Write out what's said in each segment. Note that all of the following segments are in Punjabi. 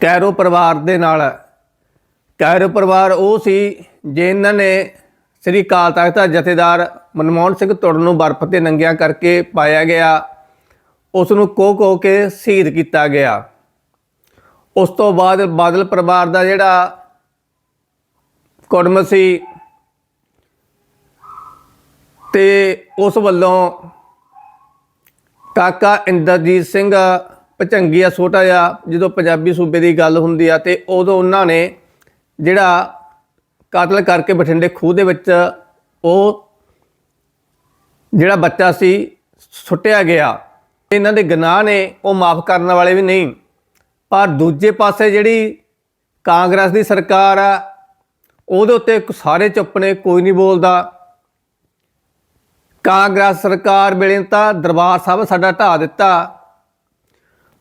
ਕੈਰੋ ਪਰਿਵਾਰ ਦੇ ਨਾਲ। ਕੈਰੋ ਪਰਿਵਾਰ ਉਹ ਸੀ ਜਿਨ੍ਹਾਂ ਨੇ ਸ੍ਰੀ ਅਕਾਲ ਤਖਤ ਦਾ ਜਥੇਦਾਰ ਮਨਮੋਹਨ ਸਿੰਘ ਤੁਰਨ ਨੂੰ ਬਰਫ਼ ਤੇ ਨੰਗਿਆਂ ਕਰਕੇ ਪਾਇਆ ਗਿਆ। ਉਸ ਨੂੰ ਕੋ ਕੋਹ ਕੇ ਸ਼ਹੀਦ ਕੀਤਾ ਗਿਆ। ਉਸ ਤੋਂ ਬਾਅਦ ਬਾਦਲ ਪਰਿਵਾਰ ਦਾ ਜਿਹੜਾ ਕੁੜਮ ਸੀ ਤੇ ਉਸ ਵੱਲੋਂ ਕਾਕਾ ਇੰਦਰਜੀਤ ਸਿੰਘ ਭਚੰਗੀਆ ਛੋਟਾ ਜਿਹਾ, ਜਦੋਂ ਪੰਜਾਬੀ ਸੂਬੇ ਦੀ ਗੱਲ ਹੁੰਦੀ ਆ, ਤੇ ਉਦੋਂ ਉਹਨਾਂ ਨੇ ਜਿਹੜਾ ਕਤਲ ਕਰਕੇ ਬਠਿੰਡੇ ਖੂਹ ਦੇ ਵਿੱਚ ਉਹ ਜਿਹੜਾ ਬੱਚਾ ਸੀ, ਸੁੱਟਿਆ ਗਿਆ। ਇਹਨਾਂ ਦੇ ਗਨਾਹ ਨੇ ਉਹ ਮਾਫ ਕਰਨ ਵਾਲੇ ਵੀ ਨਹੀਂ। ਪਰ ਦੂਜੇ ਪਾਸੇ ਜਿਹੜੀ ਕਾਂਗਰਸ ਦੀ ਸਰਕਾਰ ਆ, ਉਹਦੇ ਉੱਤੇ ਸਾਰੇ ਚੁੱਪ ਨੇ, ਕੋਈ ਨਹੀਂ ਬੋਲਦਾ। ਕਾਂਗਰਸ ਸਰਕਾਰ ਵੇਲੇ ਤਾਂ ਦਰਬਾਰ ਸਾਹਿਬ ਸਾਡਾ ਢਾ ਦਿੱਤਾ।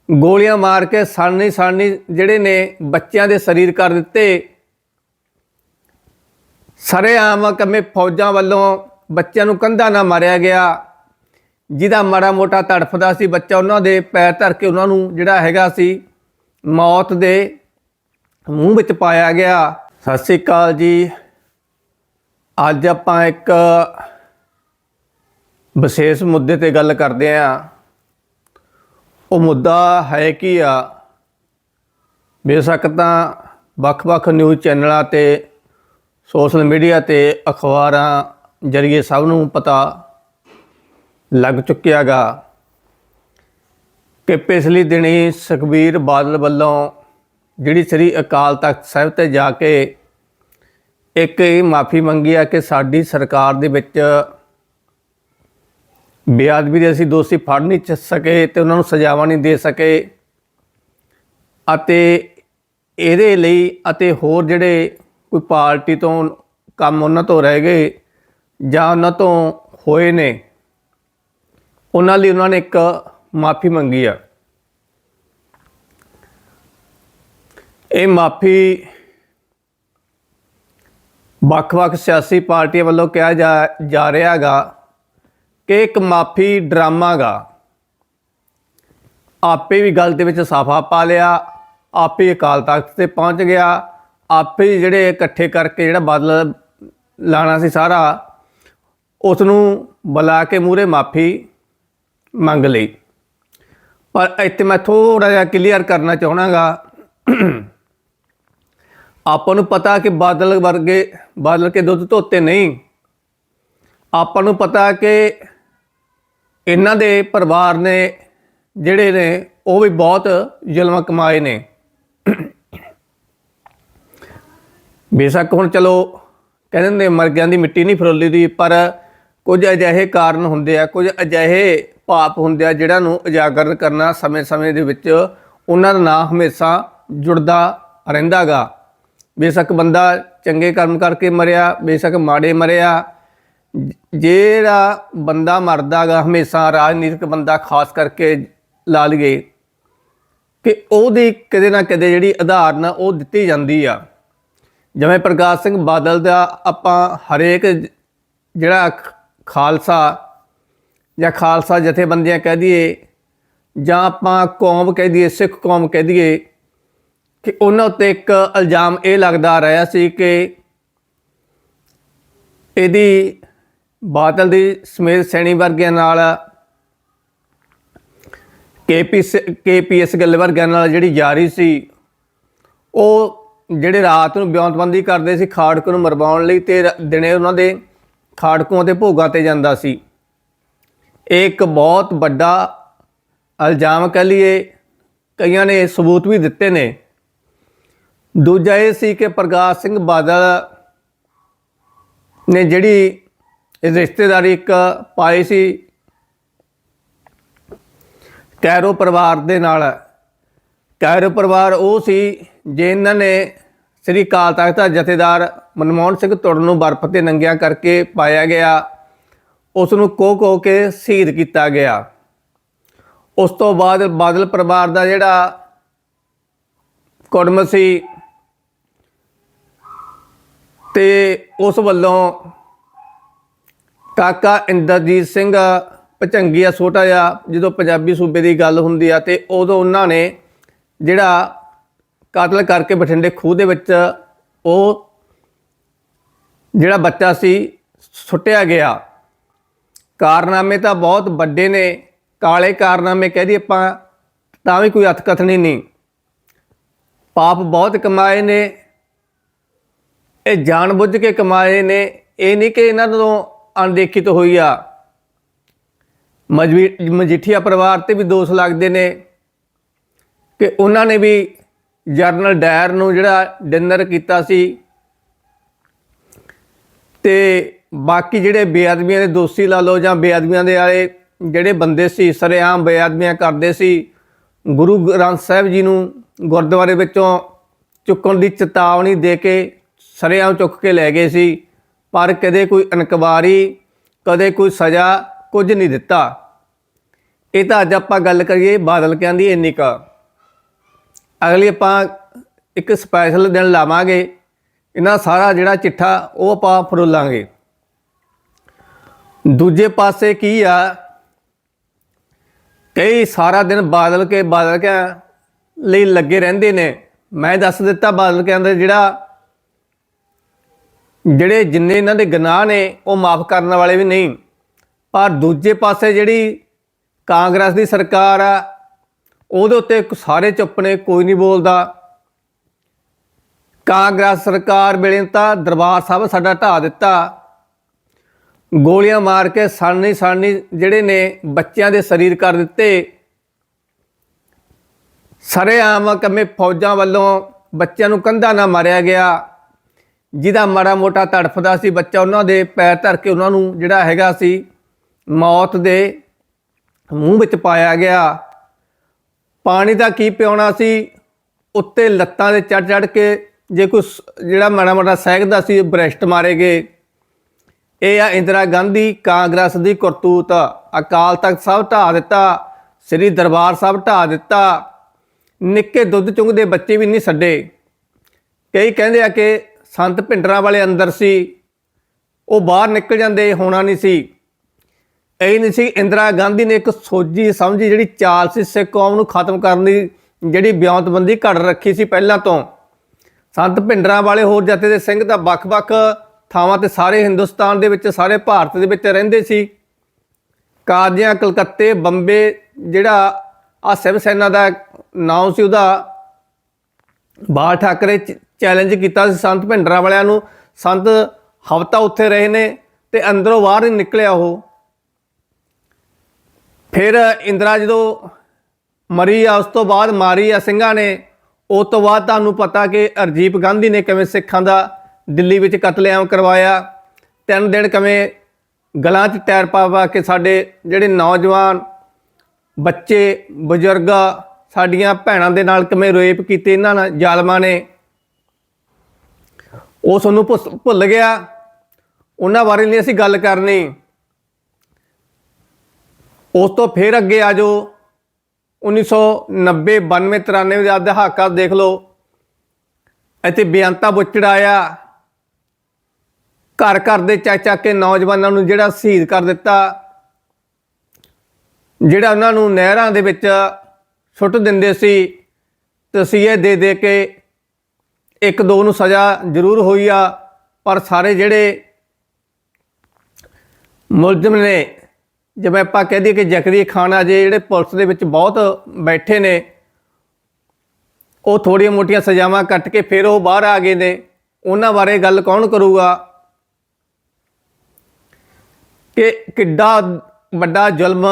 ਗੋਲੀਆਂ ਮਾਰ ਕੇ ਸਾਨੀ ਸਾਨੀ ਜਿਹੜੇ ਨੇ ਬੱਚਿਆਂ ਦੇ ਸਰੀਰ ਕਰ ਦਿੱਤੇ। ਸਾਰੇ ਆਮ ਕੰਮੇ ਫੌਜਾਂ ਵੱਲੋਂ ਬੱਚਿਆਂ ਨੂੰ ਕੰਧਾ ਨਾ ਮਾਰਿਆ ਗਿਆ। ਜਿਹਦਾ ਮਾੜਾ ਮੋਟਾ ਤੜਫਦਾ ਸੀ ਬੱਚਾ ਉਹਨਾਂ ਦੇ ਪੈਰ ਧਰ ਕੇ ਉਹਨਾਂ ਨੂੰ ਜਿਹੜਾ ਹੈਗਾ ਸੀ ਮੌਤ ਦੇ ਮੂੰਹ ਵਿੱਚ ਪਾਇਆ ਗਿਆ। ਸਤਿ ਸ੍ਰੀ ਅਕਾਲ ਜੀ। ਅੱਜ ਆਪਾਂ ਇੱਕ ਵਿਸ਼ੇਸ਼ ਮੁੱਦੇ ਤੇ ਗੱਲ ਕਰਦੇ ਆਂ ਉਹ ਮੁੱਦਾ ਹੈ ਕੀ ਆ? ਬੇਸ਼ੱਕ ਤਾਂ ਵੱਖ-ਵੱਖ ਨਿਊਜ਼ ਚੈਨਲਾਂ ਤੇ ਸੋਸ਼ਲ ਮੀਡੀਆ ਤੇ ਅਖਬਾਰਾਂ ਜਰੀਏ ਸਭ ਨੂੰ ਪਤਾ ਲੱਗ ਚੁੱਕਿਆਗਾ ਕਿ ਪਿਛਲੇ ਦਿਨੀ ਸੁਖਬੀਰ ਬਾਦਲ ਵੱਲੋਂ ਜਿਹੜੀ ਸ੍ਰੀ ਅਕਾਲ ਤਖਤ ਸਾਹਿਬ ਤੇ ਜਾ ਕੇ ਇੱਕ ਇਹ ਮਾਫੀ ਮੰਗੀ ਆ ਕਿ ਸਾਡੀ ਸਰਕਾਰ ਦੇ ਵਿੱਚ ਬੇਅਦਬੀ ਦੇ ਅਸੀਂ ਦੋਸ਼ੀ ਫੜ ਨਹੀਂ ਚ ਸਕੇ ਤੇ ਉਹਨਾਂ ਨੂੰ ਸਜ਼ਾਵਾਂ ਨਹੀਂ ਦੇ ਸਕੇ। ਅਤੇ ਇਹਦੇ ਲਈ ਅਤੇ ਹੋਰ ਜਿਹੜੇ ਕੋਈ ਪਾਰਟੀ ਤੋਂ ਕੰਮ ਉਹਨਾਂ ਤੋਂ ਰਹਿ ਗਏ ਜਾਂ ਉਹਨਾਂ ਤੋਂ ਹੋਏ ਨੇ, ਉਹਨਾਂ ਲਈ ਉਹਨਾਂ ਨੇ ਇੱਕ ਮਾਫੀ ਮੰਗੀ ਆ। ਇਹ ਮਾਫੀ ਵੱਖ-ਵੱਖ ਸਿਆਸੀ ਪਾਰਟੀਆਂ ਵੱਲੋਂ ਕਿਹਾ ਜਾ ਰਿਹਾ ਹੈਗਾ। ਕਿ ਇੱਕ ਮਾਫੀ ਡਰਾਮਾ ਗਾ। ਆਪੇ ਵੀ ਗੱਲ ਦੇ ਵਿੱਚ ਸਾਫਾ ਪਾ ਲਿਆ, ਆਪੇ ਅਕਾਲ ਤਖਤ ਤੇ ਪਹੁੰਚ ਗਿਆ, ਆਪੇ ਜਿਹੜੇ ਇਕੱਠੇ ਕਰਕੇ ਜਿਹੜਾ ਬਦਲ ਲਾਣਾ ਸੀ ਸਾਰਾ ਉਸ ਨੂੰ ਬੁਲਾ ਕੇ ਮੂਰੇ ਮਾਫੀ ਮੰਗ ਲਈ। ਪਰ ਇੱਥੇ ਮੈਂ ਥੋੜਾ ਜਿਹਾ ਕਲੀਅਰ ਕਰਨਾ ਚਾਹਣਾਗਾ ਆਪਾਂ ਨੂੰ ਪਤਾ ਕਿ ਬਾਦਲ ਵਰਗੇ, ਬਾਦਲ ਕੇ ਦੁੱਧ ਧੋਤੇ ਨਹੀਂ। ਆਪਾਂ ਨੂੰ ਪਤਾ ਕਿ ਇਹਨਾਂ ਦੇ ਪਰਿਵਾਰ ਨੇ, ਜਿਹੜੇ ਨੇ, ਉਹ ਵੀ ਬਹੁਤ ਜ਼ੁਲਮ ਕਮਾਏ ਨੇ। ਬੇਸ਼ੱਕ ਹੁਣ ਚਲੋ ਕਹਿੰਦੇ ਨੇ ਮਰ ਦੀ ਮਿੱਟੀ ਨਹੀਂ ਫਰੋਲੀ ਦੀ, ਪਰ ਕੁਝ ਅਜਿਹੇ ਕਾਰਨ ਹੁੰਦੇ ਆ, ਕੁਝ ਅਜਿਹੇ ਪਾਪ ਹੁੰਦੇ ਆ ਜਿਹੜਾ ਨੂੰ ਉਜਾਗਰ ਕਰਨਾ ਸਮੇਂ-ਸਮੇਂ ਦੇ ਵਿੱਚ ਉਹਨਾਂ ਦਾ ਨਾਂ ਹਮੇਸ਼ਾ ਜੁੜਦਾ ਰਹਿੰਦਾਗਾ। ਬੇਸ਼ੱਕ ਬੰਦਾ ਚੰਗੇ ਕਰਮ ਕਰਕੇ ਮਰਿਆ, ਬੇਸ਼ੱਕ ਮਾੜੇ ਮਰਿਆ ਜਿਹੜਾ ਬੰਦਾ ਮਰਦਾਗਾ ਹਮੇਸ਼ਾ ਰਾਜਨੀਤਿਕ ਬੰਦਾ ਖਾਸ ਕਰਕੇ ਲਾ ਲਈਏ ਕਿ ਉਹਦੀ ਕਦੇ ਨਾ ਕਦੇ ਜਿਹੜੀ ਆਧਾਰਨ ਉਹ ਦਿੱਤੀ ਜਾਂਦੀ ਆ। ਜਿਵੇਂ ਪ੍ਰਕਾਸ਼ ਸਿੰਘ ਬਾਦਲ ਦਾ ਆਪਾਂ ਹਰੇਕ ਜਿਹੜਾ ਖਾਲਸਾ ਜਾਂ ਖਾਲਸਾ ਜਥੇਬੰਦੀਆਂ ਕਹਿ ਦਈਏ, ਜਾਂ ਆਪਾਂ ਕੌਮ ਕਹਿ ਦਈਏ, ਸਿੱਖ ਕੌਮ ਕਹਿ ਦਈਏ, ਕਿ ਉਹਨਾਂ ਉੱਤੇ ਇੱਕ ਇਲਜ਼ਾਮ ਇਹ ਲੱਗਦਾ ਰਿਹਾ ਸੀ ਕਿ ਇਹਦੀ ਬਾਦਲ ਦੀ ਸਮੇਤ ਸੈਣੀ ਵਰਗਿਆਂ ਨਾਲ ਕੇਪੀਐਸ ਕੇਪੀਐਸ ਗੱਲ ਵਰਗਿਆਂ ਨਾਲ ਜਿਹੜੀ ਜਾਰੀ ਸੀ, ਉਹ ਜਿਹੜੇ ਰਾਤ ਨੂੰ ਬਿਆਨਤਬੰਦੀ ਕਰਦੇ ਸੀ ਖਾੜਕ ਨੂੰ ਮਰਵਾਉਣ ਲਈ ਤੇ ਦਿਨੇ ਉਹਨਾਂ ਦੇ ਖਾੜਕੂਆਂ ਤੇ ਭੋਗਾਂ ਤੇ ਜਾਂਦਾ ਸੀ। ਇਹ ਇੱਕ ਬਹੁਤ ਵੱਡਾ ਇਲਜ਼ਾਮ ਕਹ ਲਈਏ, ਕਈਆਂ ਨੇ ਸਬੂਤ ਵੀ ਦਿੱਤੇ ਨੇ। ਦੂਜਾ ਇਹ ਸੀ ਕਿ ਪ੍ਰਕਾਸ਼ ਸਿੰਘ ਬਾਦਲ ਨੇ ਜਿਹੜੀ ਇਹ ਰਿਸ਼ਤੇਦਾਰੀ ਇੱਕ ਪਾਈ ਸੀ। ਕੈਰੋ ਪਰਿਵਾਰ ਦੇ ਨਾਲ। ਕੈਰੋ ਪਰਿਵਾਰ ਉਹ ਸੀ ਜਿਨ੍ਹਾਂ ਨੇ ਸ੍ਰੀ ਅਕਾਲ ਤਖਤ ਦਾ ਜਥੇਦਾਰ ਮਨਮੋਹਨ ਸਿੰਘ ਤੁਰਨ ਨੂੰ ਬਰਫ਼ ਤੇ ਨੰਗਿਆਂ ਕਰਕੇ ਪਾਇਆ ਗਿਆ। ਉਸ ਨੂੰ ਕੋਹ ਕੋਹ ਕੇ ਸ਼ਹੀਦ ਕੀਤਾ ਗਿਆ। ਉਸ ਤੋਂ ਬਾਅਦ ਬਾਦਲ ਪਰਿਵਾਰ ਦਾ ਜਿਹੜਾ ਕੁੜਮ ਸੀ ਤੇ ਉਸ ਵੱਲੋਂ ਕਾਕਾ ਇੰਦਰਜੀਤ ਸਿੰਘ ਭਚੰਗੀ ਆ ਛੋਟਾ ਜਿਹਾ, ਜਦੋਂ ਪੰਜਾਬੀ ਸੂਬੇ ਦੀ ਗੱਲ ਹੁੰਦੀ ਆ ਤੇ ਉਦੋਂ ਉਹਨਾਂ ਨੇ ਜਿਹੜਾ ਕਤਲ ਕਰਕੇ ਬਠਿੰਡੇ ਖੂਹ ਦੇ ਵਿੱਚ ਉਹ ਜਿਹੜਾ ਬੱਚਾ ਸੀ ਸੁੱਟਿਆ ਗਿਆ। ਕਾਰਨਾਮੇ ਤਾਂ ਬਹੁਤ ਵੱਡੇ ਨੇ, ਕਾਲੇ ਕਾਰਨਾਮੇ ਕਹਿ ਦਈਏ ਆਪਾਂ, ਤਾਂ ਵੀ ਕੋਈ ਅਤਕਥਨੀ ਨਹੀਂ। ਪਾਪ ਬਹੁਤ ਕਮਾਏ ਨੇ, ਇਹ ਜਾਣਬੁੱਝ ਕੇ ਕਮਾਏ ਨੇ, ਇਹ ਨਹੀਂ ਕਿ ਇਹਨਾਂ ਤੋਂ ਅਣਦੇਖੀ ਤੋਂ ਹੋਈ ਆ। ਮਜਬੀ ਮਜੀਠੀਆ ਪਰਿਵਾਰ ਤੇ ਵੀ ਦੋਸ਼ ਲੱਗਦੇ ਨੇ ਕਿ ਉਹਨਾਂ ਨੇ ਵੀ ਜਰਨਲ ਡਾਇਰ ਨੂੰ ਜਿਹੜਾ ਡਿਨਰ ਕੀਤਾ ਸੀ ਤੇ ਬਾਕੀ ਜਿਹੜੇ ਬੇਅਦਬੀਆਂ ਦੇ ਦੋਸ਼ੀ ਲਾ ਲਓ ਜਾਂ ਬੇਅਦਬੀਆਂ ਦੇ ਵਾਲੇ ਜਿਹੜੇ ਬੰਦੇ ਸੀ, ਸਰੇਆਮ ਬੇਅਦਬੀਆਂ ਕਰਦੇ ਸੀ, ਗੁਰੂ ਗ੍ਰੰਥ ਸਾਹਿਬ ਜੀ ਨੂੰ ਗੁਰਦੁਆਰੇ ਵਿੱਚੋਂ ਚੁੱਕਣ ਦੀ ਚੇਤਾਵਨੀ ਦੇ ਕੇ ਸਰੇਆਮ ਚੁੱਕ ਕੇ ਲੈ ਗਏ ਸੀ। ਪਰ ਕਦੇ ਕੋਈ ਇਨਕਵਾਰੀ ਕਦੇ ਕੋਈ ਸਜ਼ਾ ਕੁਝ ਨਹੀਂ ਦਿੱਤਾ। ਇਹ ਤਾਂ ਅੱਜ ਆਪਾਂ ਗੱਲ ਕਰੀਏ ਬਾਦਲ ਕਹਿੰਦੀ ਇੰਨੀ ਕਾ। ਅਗਲੀ ਆਪਾਂ ਇੱਕ ਸਪੈਸ਼ਲ ਦਿਨ ਲਾਵਾਂਗੇ। ਇਹਨਾਂ ਸਾਰਾ ਜਿਹੜਾ ਚਿੱਠਾ ਉਹ ਆਪਾਂ ਫਰੋਲਾਂਗੇ ਦੂਜੇ ਪਾਸੇ ਕੀ ਆ? ਕਈ ਸਾਰਾ ਦਿਨ ਬਾਦਲ ਕੇ ਬਾਦਲ ਕੇ ਲਈ ਲੱਗੇ ਰਹਿੰਦੇ ਨੇ। ਮੈਂ ਦੱਸ ਦਿੱਤਾ ਬਾਦਲ ਕੇ ਅੰਦਰ ਜਿਹੜਾ ਜਿਹੜੇ ਜਿੰਨੇ ਇਹਨਾਂ ਦੇ ਗੁਨਾਹ ਨੇ, ਉਹ ਮਾਫ ਕਰਨ ਵਾਲੇ ਵੀ ਨਹੀਂ। ਪਰ ਦੂਜੇ ਪਾਸੇ ਜਿਹੜੀ ਕਾਂਗਰਸ ਦੀ ਸਰਕਾਰ ਆ, ਉਹਦੇ ਉੱਤੇ ਸਾਰੇ ਚੁੱਪ ਨੇ, ਕੋਈ ਨਹੀਂ ਬੋਲਦਾ। ਕਾਂਗਰਸ ਸਰਕਾਰ ਵੇਲੇ ਤਾਂ ਦਰਬਾਰ ਸਾਹਿਬ ਸਾਡਾ ਢਾ ਦਿੱਤਾ। ਗੋਲੀਆਂ ਮਾਰ ਕੇ ਸਾਨੀ ਸਾਨੀ ਜਿਹੜੇ ਨੇ, ਬੱਚਿਆਂ ਦੇ ਸਰੀਰ ਕਰ ਦਿੱਤੇ। ਸਰੇਆਮ ਕੰਮੇ ਫੌਜਾਂ ਵੱਲੋਂ ਬੱਚਿਆਂ ਨੂੰ ਕੰਧਾ ਨਾ ਮਾਰਿਆ ਗਿਆ। ਜਿਹਦਾ ਮਾੜਾ ਮੋਟਾ ਤੜਫਦਾ ਸੀ, ਬੱਚਾ ਉਹਨਾਂ ਦੇ ਪੈਰ ਧਰ ਕੇ ਉਹਨਾਂ ਨੂੰ ਜਿਹੜਾ ਹੈਗਾ ਸੀ, ਮੌਤ ਦੇ ਮੂੰਹ ਵਿੱਚ ਪਾਇਆ ਗਿਆ। ਪਾਣੀ ਦਾ ਕੀ ਪਿਉਣਾ ਸੀ? ਉੱਤੇ ਲੱਤਾਂ ਦੇ ਚੜ ਚੜ ਕੇ ਜੇ ਕੋਈ ਜਿਹੜਾ ਮਾੜਾ ਮੋਟਾ ਸਹਿਕਦਾ ਸੀ ਬ੍ਰੈਸਟ ਮਾਰੇ ਗਏ। ਇਹ ਆ ਇੰਦਰਾ ਗਾਂਧੀ, ਕਾਂਗਰਸ ਦੀ ਕਰਤੂਤ। ਅਕਾਲ ਤਖਤ ਸਾਹਿਬ ਢਾ ਦਿੱਤਾ, ਸ੍ਰੀ ਦਰਬਾਰ ਸਾਹਿਬ ਢਾ ਦਿੱਤਾ। ਨਿੱਕੇ ਦੁੱਧ ਚੁੰਗਦੇ ਬੱਚੇ ਵੀ ਨਹੀਂ ਛੱਡੇ। ਕਈ ਕਹਿੰਦੇ ਆ ਕਿ ਸੰਤ ਭਿੰਡਰਾਂ ਵਾਲੇ ਅੰਦਰ ਸੀ, ਉਹ ਬਾਹਰ ਨਿਕਲ ਜਾਂਦੇ, ਹੋਣਾ ਨਹੀਂ ਸੀ। ਇਹ ਨਹੀਂ ਸੀ, ਇੰਦਰਾ ਗਾਂਧੀ ਨੇ ਇੱਕ ਸੋਝੀ ਸਮਝੀ ਜਿਹੜੀ ਚਾਲ ਸੀ, ਸਿੱਖ ਕੌਮ ਨੂੰ ਖਤਮ ਕਰਨ ਦੀ ਜਿਹੜੀ ਬਿਆਨਤਬੰਦੀ ਘੜ ਰੱਖੀ ਸੀ ਪਹਿਲਾਂ ਤੋਂ। ਸੰਤ ਭਿੰਡਰਾਂ ਵਾਲੇ ਹੋਰ ਜਥੇ ਦੇ ਸਿੰਘ ਤਾਂ ਵੱਖ-ਵੱਖ ਥਾਵਾਂ ਤੇ ਸਾਰੇ ਹਿੰਦੁਸਤਾਨ ਦੇ ਵਿੱਚ, ਸਾਰੇ ਭਾਰਤ ਦੇ ਵਿੱਚ ਰਹਿੰਦੇ ਸੀ। ਕਾਦੀਆਂ ਕਲਕੱਤੇ, ਬੰਬੇ, ਜਿਹੜਾ ਆ ਸਿਵ ਸੈਨਾ ਦਾ ਨਾਮ ਸੀ ਉਹਦਾ, ਬਾਲ ਠਾਕਰੇ ਚੈਲੰਜ ਕੀਤਾ ਸੀ ਸੰਤ ਭਿੰਡਰਾਂ ਵਾਲਿਆਂ ਨੂੰ। ਸੰਤ ਹਫਤਾ ਉੱਥੇ ਰਹੇ ਨੇ ਤੇ ਅੰਦਰੋਂ ਬਾਹਰ ਨਹੀਂ ਨਿਕਲਿਆ ਉਹ। ਫਿਰ ਇੰਦਰਾ ਜਦੋਂ ਮਰੀ ਆ, ਉਸ ਤੋਂ ਬਾਅਦ ਮਾਰੀ ਆ ਸਿੰਘਾਂ ਨੇ, ਉਸ ਤੋਂ ਬਾਅਦ ਤੁਹਾਨੂੰ ਪਤਾ ਕਿ ਅਰਜੀਤ ਗਾਂਧੀ ਨੇ ਕਿਵੇਂ ਸਿੱਖਾਂ ਦਾ ਦਿੱਲੀ ਵਿੱਚ ਕਤਲੇਆਮ ਕਰਵਾਇਆ। ਤਿੰਨ ਦਿਨ ਕਿਵੇਂ ਗਲਾਂ 'ਚ ਟਾਇਰ ਪਾ ਪਾ ਕੇ ਸਾਡੇ ਜਿਹੜੇ ਨੌਜਵਾਨ ਬੱਚੇ, ਬਜ਼ੁਰਗ ਸਾਡੀਆਂ ਭੈਣਾਂ ਦੇ ਨਾਲ ਕਿਵੇਂ ਰੇਪ ਕੀਤੇ, ਇਹਨਾਂ ਨਾਲ ਜ਼ਾਲਮਾਂ ਨੇ ਉਹ ਤੁਹਾਨੂੰ ਭੁੱਸ- ਭੁੱਲ ਗਿਆ। ਉਹਨਾਂ ਬਾਰੇ ਨਹੀਂ ਅਸੀਂ ਗੱਲ ਕਰਨੀ। ਉਸ ਤੋਂ ਫਿਰ ਅੱਗੇ ਆ ਜਾਓ। 1990 92 93 ਦਾ ਦਹਾਕਾ ਦੇਖ ਲਓ। ਇੱਥੇ ਬੇਅੰਤਾ ਬੁੱਚੜ ਆਇਆ ਘਰ ਘਰ ਦੇ ਚੱਕ ਚੱਕ ਕੇ ਨੌਜਵਾਨਾਂ ਨੂੰ ਜਿਹੜਾ ਸ਼ਹੀਦ ਕਰ ਦਿੱਤਾ। ਜਿਹੜਾ ਉਹਨਾਂ ਨੂੰ ਨਹਿਰਾਂ ਦੇ ਵਿੱਚ ਸੁੱਟ ਦਿੰਦੇ ਸੀ। ਤਸੀਹੇ ਦੇ ਦੇ ਕੇ ਇੱਕ ਦੋ ਨੂੰ ਸਜ਼ਾ ਜ਼ਰੂਰ ਹੋਈ ਆ, ਪਰ ਸਾਰੇ ਜਿਹੜੇ ਮੁਲਜ਼ਮ ਨੇ, ਜਿਵੇਂ ਆਪਾਂ ਕਹਿ ਦਈਏ ਕਿ ਜ਼ਕਰੀ ਖਾਨ ਅਜੇ ਜਿਹੜੇ ਪੁਲਿਸ ਦੇ ਵਿੱਚ ਬਹੁਤ ਬੈਠੇ ਨੇ, ਉਹ ਥੋੜੀਆਂ ਮੋਟੀਆਂ ਸਜ਼ਾਵਾਂ ਕੱਟ ਕੇ ਫਿਰ ਉਹ ਬਾਹਰ ਆ ਗਏ ਨੇ। ਉਹਨਾਂ ਬਾਰੇ ਗੱਲ ਕੌਣ ਕਰੂਗਾ? ਕਿ ਕਿੱਡਾ ਵੱਡਾ ਜ਼ੁਲਮ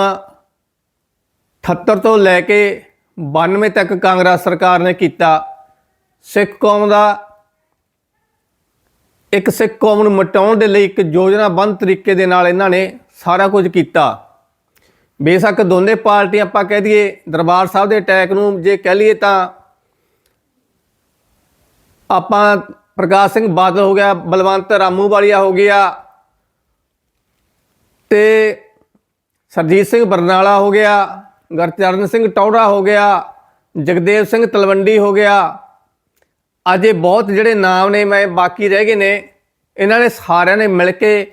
78 ਤੋਂ ਲੈ ਕੇ 92 ਤੱਕ ਕਾਂਗਰਸ ਸਰਕਾਰ ਨੇ ਕੀਤਾ। ਸਿੱਖ ਕੌਮ ਦਾ, ਇੱਕ ਸਿੱਖ ਕੌਮ ਨੂੰ ਮਟਾਉਣ ਦੇ ਲਈ ਇੱਕ ਯੋਜਨਾਬੰਦ ਤਰੀਕੇ ਦੇ ਨਾਲ ਇਹਨਾਂ ਨੇ ਸਾਰਾ ਕੁਝ ਕੀਤਾ। ਬੇਸ਼ੱਕ ਦੋਨੇ ਪਾਰਟੀਆਂ ਆਪਾਂ ਕਹਿ ਦਈਏ, ਦਰਬਾਰ ਸਾਹਿਬ ਦੇ ਅਟੈਕ ਨੂੰ ਜੇ ਕਹਿ ਲਈਏ ਤਾਂ ਆਪਾਂ ਪ੍ਰਕਾਸ਼ ਸਿੰਘ ਬਾਦਲ ਹੋ ਗਿਆ, ਬਲਵੰਤ ਰਾਮੂ ਵਾਲੀਆ ਹੋ ਗਿਆ ਤੇ ਸਰਜੀਤ ਸਿੰਘ ਬਰਨਾਲਾ ਹੋ ਗਿਆ, ਗੁਰਚਰਨ ਸਿੰਘ ਟੌੜਾ ਹੋ ਗਿਆ, ਜਗਦੇਵ ਸਿੰਘ ਤਲਵੰਡੀ ਹੋ ਗਿਆ ਅਜੇ ਬਹੁਤ ਜਿਹੜੇ ਨਾਮ ਨੇ ਮੈਂ ਬਾਕੀ ਰਹਿ ਗਏ ਨੇ, ਇਹਨਾਂ ਨੇ ਸਾਰਿਆਂ ਨੇ ਮਿਲ ਕੇ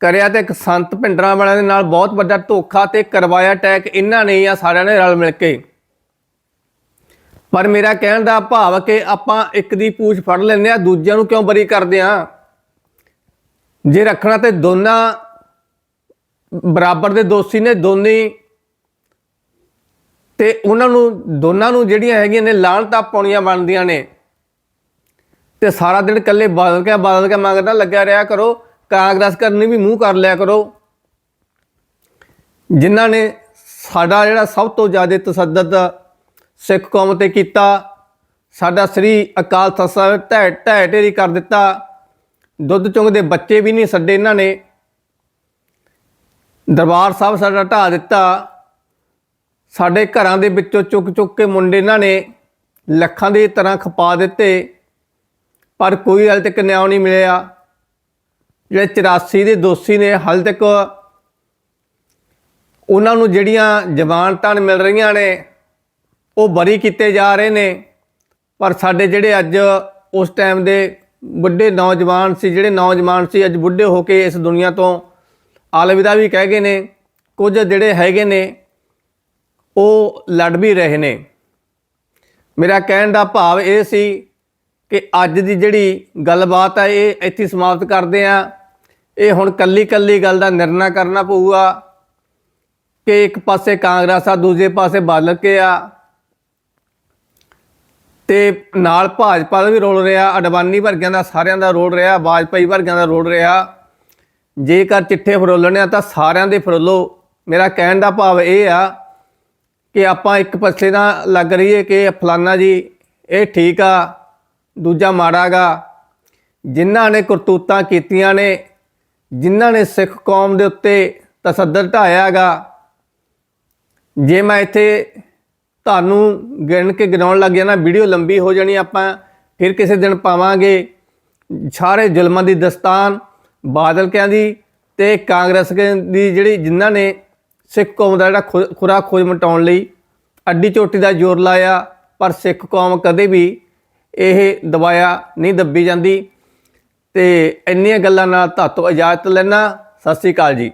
ਕਰਿਆ ਤੇ ਇੱਕ ਸੰਤ ਭਿੰਡਰਾਂ ਵਾਲਿਆਂ ਦੇ ਨਾਲ ਬਹੁਤ ਵੱਡਾ ਧੋਖਾ ਤੇ ਕਰਵਾਇਆ ਅਟੈਕ, ਇਹਨਾਂ ਨੇ ਹੀ ਆ ਸਾਰਿਆਂ ਨੇ ਰਲ ਮਿਲ ਕੇ। ਪਰ ਮੇਰਾ ਕਹਿਣ ਦਾ ਭਾਵ ਕਿ ਆਪਾਂ ਇੱਕ ਦੀ ਪੂਛ ਫੜ ਲੈਂਦੇ ਆ ਦੂਜਿਆਂ ਨੂੰ ਕਿਉਂ ਬਰੀ ਕਰਦੇ ਆ ਜੇ ਰੱਖਣਾ ਤੇ ਦੋਨਾਂ ਬਰਾਬਰ ਦੇ ਦੋਸ਼ੀ ਨੇ ਦੋਨੇ, ਤੇ ਉਹਨਾਂ ਨੂੰ, ਦੋਨਾਂ ਨੂੰ ਜਿਹੜੀਆਂ ਹੈਗੀਆਂ ਨੇ ਲਾਹਣਤਾਂ ਪਾਉਣੀਆਂ ਬਣਦੀਆਂ ਨੇ। ਤੇ ਸਾਰਾ ਦਿਨ ਇਕੱਲੇ ਬਦਲ ਕੇ ਬਦਲ ਕੇ ਮੰਗਦਾ ਲੱਗਿਆ ਰਿਹਾ ਕਰੋ, ਕਾਂਗਰਸ ਕਰਨੀ ਵੀ ਮੂੰਹ ਕਰ ਲਿਆ ਕਰੋ। ਜਿਨ੍ਹਾਂ ਨੇ ਸਾਡਾ ਜਿਹੜਾ ਸਭ ਤੋਂ ਜ਼ਿਆਦਾ ਤਸੱਦਦ ਸਿੱਖ ਕੌਮ ਤੇ ਕੀਤਾ, ਸਾਡਾ ਸ੍ਰੀ ਅਕਾਲ ਤਖਤ ਸਾਹਿਬ ਢਹਿ ਢਹਿ ਢੇਰੀ ਕਰ ਦਿੱਤਾ, ਦੁੱਧ ਚੁੰਗਦੇ ਬੱਚੇ ਵੀ ਨਹੀਂ ਛੱਡੇ ਇਹਨਾਂ ਨੇ। ਦਰਬਾਰ ਸਾਹਿਬ ਸਾਡਾ ਢਾ ਦਿੱਤਾ, ਸਾਡੇ ਘਰਾਂ ਦੇ ਵਿੱਚੋਂ ਚੁੱਕ ਚੁੱਕ ਕੇ ਮੁੰਡੇ ਇਹਨਾਂ ਨੇ ਲੱਖਾਂ ਦੀ ਤਰ੍ਹਾਂ ਖਪਾ ਦਿੱਤੇ। ਪਰ ਕੋਈ ਹਾਲੇ ਤੱਕ ਨਿਆਂ ਨਹੀਂ ਮਿਲਿਆ। ਜਿਹੜੇ 84 ਦੇ ਦੋਸ਼ੀ ਨੇ, ਹਾਲੇ ਤੱਕ ਉਹਨਾਂ ਨੂੰ ਜਿਹੜੀਆਂ ਜ਼ਮਾਨਤਾਂ ਮਿਲ ਰਹੀਆਂ ਨੇ, ਉਹ ਬਰੀ ਕੀਤੇ ਜਾ ਰਹੇ ਨੇ। ਪਰ ਸਾਡੇ ਜਿਹੜੇ ਅੱਜ ਉਸ ਟਾਈਮ ਦੇ ਬੁੱਢੇ ਨੌਜਵਾਨ ਸੀ, ਜਿਹੜੇ ਨੌਜਵਾਨ ਸੀ, ਅੱਜ ਬੁੱਢੇ ਹੋ ਕੇ ਇਸ ਦੁਨੀਆ ਤੋਂ ਅਲਵਿਦਾ ਵੀ ਕਹਿ ਗਏ ਨੇ, ਕੁਝ ਜਿਹੜੇ ਹੈਗੇ ਨੇ, ਉਹ ਲੜ ਵੀ ਰਹੇ ਨੇ। ਮੇਰਾ ਕਹਿਣ ਦਾ ਭਾਵ ਇਹ ਸੀ ਕਿ ਅੱਜ ਦੀ ਜਿਹੜੀ ਗੱਲਬਾਤ ਆ, ਇਹ ਇੱਥੇ ਸਮਾਪਤ ਕਰਦੇ ਆ ਇਹ ਹੁਣ ਕੱਲੀ ਕੱਲੀ ਗੱਲ ਦਾ ਨਿਰਣਾ ਕਰਨਾ ਪਊਗਾ ਕਿ ਇੱਕ ਪਾਸੇ ਕਾਂਗਰਸ ਆ, ਦੂਜੇ ਪਾਸੇ ਬਾਦਲ ਕੇ ਆ। ਤੇ ਨਾਲ ਭਾਜਪਾ ਦਾ ਵੀ ਰੋਲ ਰਿਹਾ, ਅਡਵਾਨੀ ਵਰਗਿਆਂ ਦਾ ਸਾਰਿਆਂ ਦਾ ਰੋਲ ਰਿਹਾ, ਵਾਜਪਾਈ ਵਰਗਿਆਂ ਦਾ ਰੋਲ ਰਿਹਾ। ਜੇਕਰ ਚਿੱਠੇ ਫਰੋਲਣੇ ਆ ਤਾਂ ਸਾਰਿਆਂ ਦੇ ਫਰੋਲੋ। ਮੇਰਾ ਕਹਿਣ ਦਾ ਭਾਵ ਇਹ ਆ ਕਿ ਆਪਾਂ ਇੱਕ ਪਾਸੇ ਨਾਲ ਲੱਗ ਰਹੀਏ ਕਿ ਫਲਾਨਾ ਜੀ, ਇਹ ਠੀਕ ਆ। ਦੂਜਾ ਮਾੜਾਗਾ, ਜਿਨ੍ਹਾਂ ਨੇ ਕਰਤੂਤਾਂ ਕੀਤੀਆਂ ਨੇ, ਜਿਨ੍ਹਾਂ ਨੇ ਸਿੱਖ ਕੌਮ ਦੇ ਉੱਤੇ ਤਸੱਦਦ ਢਾਇਆਗਾ। ਜੇ ਮੈਂ ਇੱਥੇ ਤੁਹਾਨੂੰ ਗਿਣ ਕੇ ਗਿਣਾਉਣ ਲੱਗ ਜਾਣਾ ਵੀਡੀਓ ਲੰਬੀ ਹੋ ਜਾਣੀ ਆਪਾਂ, ਫਿਰ ਕਿਸੇ ਦਿਨ ਪਾਵਾਂਗੇ ਸਾਰੇ ਜ਼ੁਲਮਾਂ ਦੀ ਦਸਤਾਨ ਬਾਦਲ ਕਿਆਂ ਦੀ ਤੇ ਕਾਂਗਰਸ ਦੀ ਜਿਹੜੀ ਜਿਨ੍ਹਾਂ ਨੇ ਸਿੱਖ ਕੌਮ ਦਾ ਜਿਹੜਾ ਖੁ- ਖੁਰਾ ਖੋਜ ਮਟਾਉਣ ਲਈ ਅੱਡੀ ਚੋਟੀ ਦਾ ਜ਼ੋਰ ਲਾਇਆ, ਪਰ ਸਿੱਖ ਕੌਮ ਕਦੇ ਵੀ ਇਹ ਦਵਾਇਆ ਨਹੀਂ ਦੱਬੀ ਜਾਂਦੀ। ਤੇ ਇੰਨੀਆਂ ਗੱਲਾਂ ਨਾਲ ਧਾਤੋ ਇਜਾਜ਼ਤ ਲੈਣਾ ਸਤਿ ਸ੍ਰੀ ਅਕਾਲ ਜੀ।